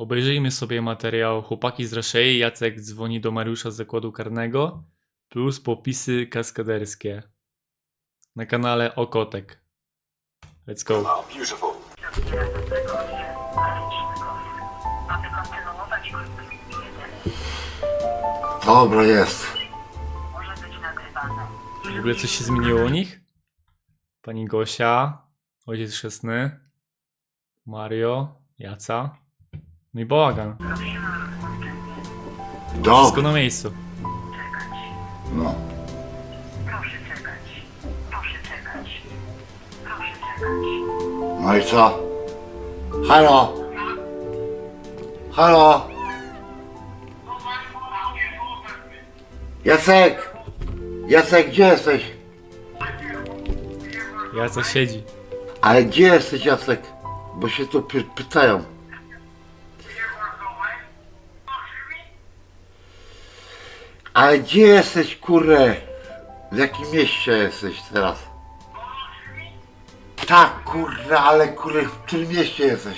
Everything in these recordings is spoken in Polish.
Obejrzyjmy sobie materiał Chłopaki z Raszei, Jacek dzwoni do Mariusza z zakładu karnego, plus popisy kaskaderskie na kanale Okotek. Let's go. Beautiful. 1, Dobra, jest. W ogóle coś się zmieniło u nich? Pani Gosia, ojciec chrzestny, Mario, Jaca, no i bałagan. Wszystko Dobra. na miejscu. Czekać. No. Proszę czekać. Proszę czekać. Proszę czekać. No i co? Halo? Halo? Jacek! Jacek, gdzie jesteś? Jaca siedzi. Ale gdzie jesteś, Jacek? Bo się tu py pytają. Ale gdzie jesteś, kurę? W jakim mieście jesteś teraz? Tak, kurwa, ale kurę, w którym mieście jesteś?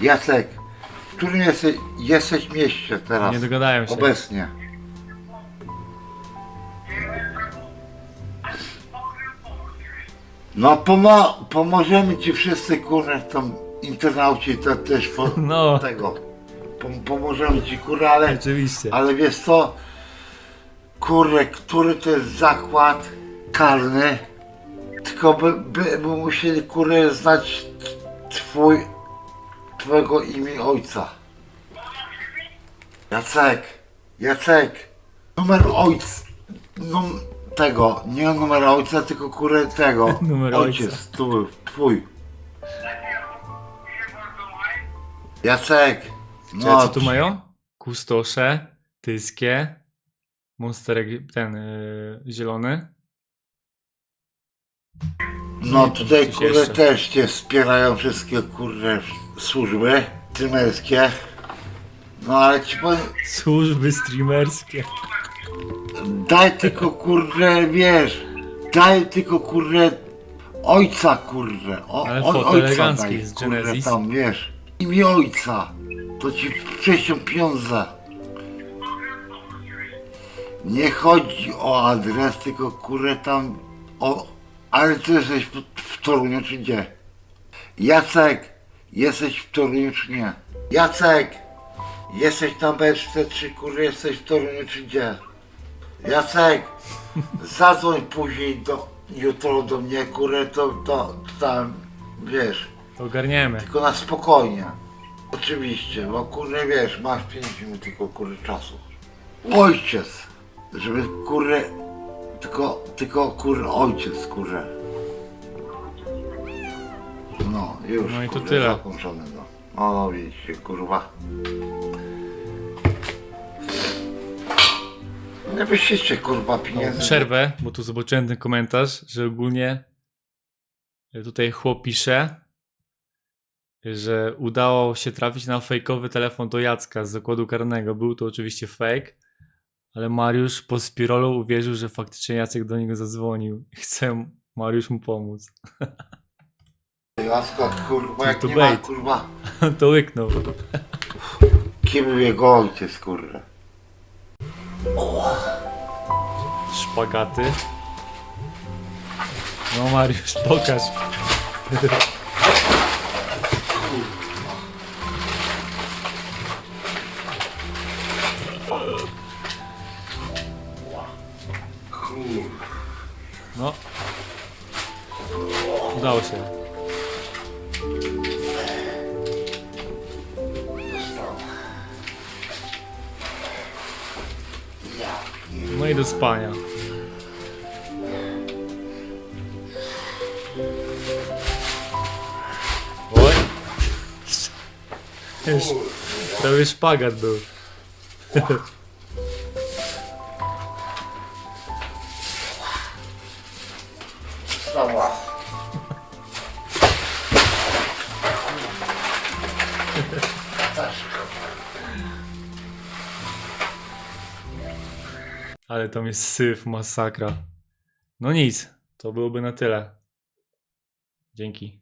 Jacek, w którym jesteś, jesteś mieście teraz? Nie dogadają się. Obecnie. No pomo pomożemy ci wszyscy kurę tam internauci to też po No. tego. Pom pomożemy ci kurę, ale, Oczywiście. ale wiesz co? Kurę, który to jest zakład karny? Tylko by, by, by musieli kurę znać twój twojego imię ojca. Jacek, Jacek, numer ojca, num, tego, nie numer ojca, tylko kurę tego, Numer ojciec, ojca. tu był, twój. Jacek, Czy no, co tu mają? Kustosze, tyskie, monsterek ten yy, zielony. no tutaj Coś jeszcze. też cię wspierają wszystkie kurę służby trymerskie. No ale ci powiem, Służby streamerskie. Daj tylko kurde, wiesz, daj tylko kurde ojca kurde. O, Ale o, foto ojca elegancki daj, z kurde, Genesis. tam, wiesz. Imię ojca, to ci wcześniej pieniądze. Nie chodzi o adres, tylko kurde tam o... Ale ty jesteś w, Toruniu czy gdzie? Jacek, jesteś w Toruniu czy nie? Jacek, jesteś na beczce czy kurde jesteś w Toruniu czy gdzie? Jacek, zadzwoń później do, jutro do mnie, kurę, to, to, tam, wiesz, ogarniemy. tylko na spokojnie. Oczywiście, bo kurę, wiesz, masz 5 minut tylko kurę czasu. Ojciec, żeby kurę, tylko, tylko kurę, ojciec, kurę. No, już, No i to kurę, tyle. zakończone, no. O, widzicie, kurwa. Nie wyściście, kurwa, pieniędzy. Przerwę, bo tu zobaczyłem ten komentarz, że ogólnie tutaj chłop pisze, że udało się trafić na fejkowy telefon do Jacka z zakładu karnego. Był to oczywiście fake, ale Mariusz po spirolu uwierzył, że faktycznie Jacek do niego zadzwonił. i Chce Mariusz mu pomóc. Laska, kurwa, jak To nie ma, bait. kurwa, to łyknął. kim był jego ojciec, kurwa. Szpagaty. No Mariusz, pokaż. Udało się. No i do spania. Oj. Już prawie szpagat był. Wstała. Ale tam jest syf, masakra. No nic, to byłoby na tyle. Dzięki.